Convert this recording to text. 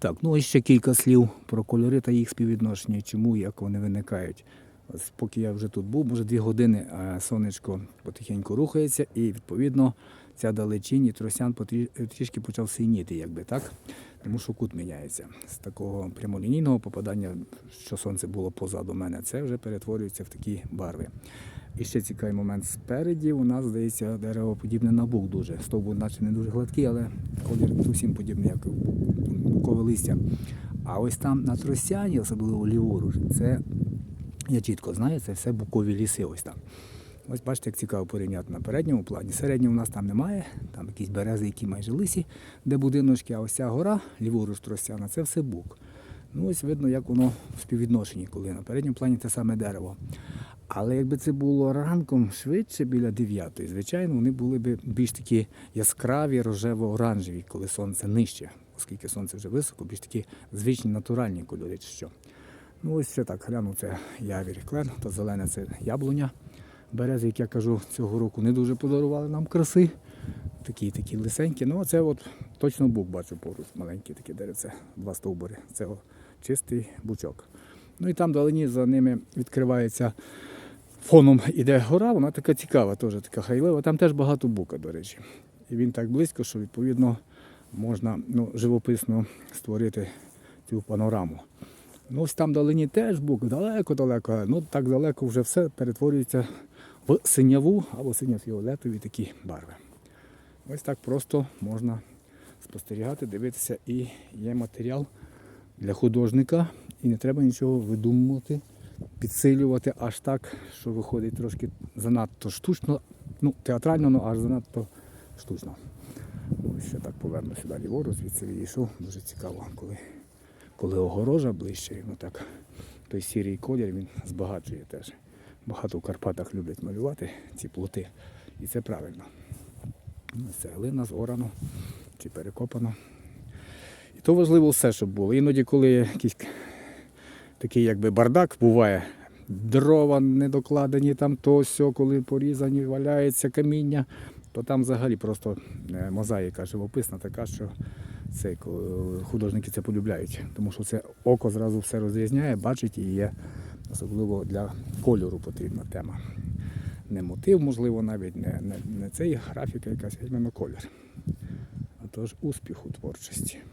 Так, ну і ще кілька слів про кольори та їх співвідношення, чому і як вони виникають. Ось поки я вже тут був, може дві години, а сонечко потихеньку рухається, і відповідно ця далечінь і тросян трішки почав синіти, якби так. Тому що кут міняється. З такого прямолінійного попадання, що сонце було позаду мене, це вже перетворюється в такі барви. І ще цікавий момент спереді. У нас здається дерево подібне на бук дуже. Стовбур наче не дуже гладкий, але колір зовсім подібний, як букове листя. А ось там на тросяні, особливо ліворуч, це я чітко знаю, це все букові ліси. Ось там. Ось бачите, як цікаво порівняти на передньому плані. Середнього у нас там немає, там якісь берези, які майже лисі, де будиночки, а ось ця гора, ліворуч тросяна, це все бук. Ну ось видно, як воно в співвідношенні, коли на передньому плані те саме дерево. Але якби це було ранком швидше біля 9, звичайно, вони були б більш такі яскраві, рожево-оранжеві, коли сонце нижче, оскільки сонце вже високо, більш такі звичні натуральні кольори. чи що. Ну ось ще так, гляну, це явір клен, то зелене це яблуня. Берези, як я кажу, цього року не дуже подарували нам краси. Такі такі лисенькі. Ну, це от точно бук бачу поруч, маленькі такі деревце, два стовбури. Це о, чистий бучок. Ну і там вдалині за ними відкривається фоном іде гора, вона така цікава, теж така хайлива. Там теж багато бука, до речі. І він так близько, що відповідно можна ну, живописно створити цю панораму. Ну, ось там вдалині теж бук, далеко-далеко, ну так далеко вже все перетворюється в синяву або синьо-фіолетові такі барви. Ось так просто можна спостерігати, дивитися, і є матеріал для художника, і не треба нічого видумувати, підсилювати аж так, що виходить трошки занадто штучно, ну, театрально, ну аж занадто штучно. Ось я так поверну сюди ліворуч, звідси відійшов. Дуже цікаво, коли, коли огорожа ближче, ну так, той сірий колір він збагачує теж. Багато в Карпатах люблять малювати ці плоти. І це правильно. Це глина зорано чи перекопано. І то важливо все, щоб було. Іноді, коли якийсь такий якби бардак буває, дрова недокладені, там то сьо, коли порізані, валяється каміння, то там взагалі просто е, мозаїка живописна така, що це, художники це полюбляють. Тому що це око зразу все розрізняє, бачить і є особливо для кольору потрібна тема. Не мотив, можливо, навіть не, не, не цей графіка якась, а іменно колір. А тож успіх у творчості.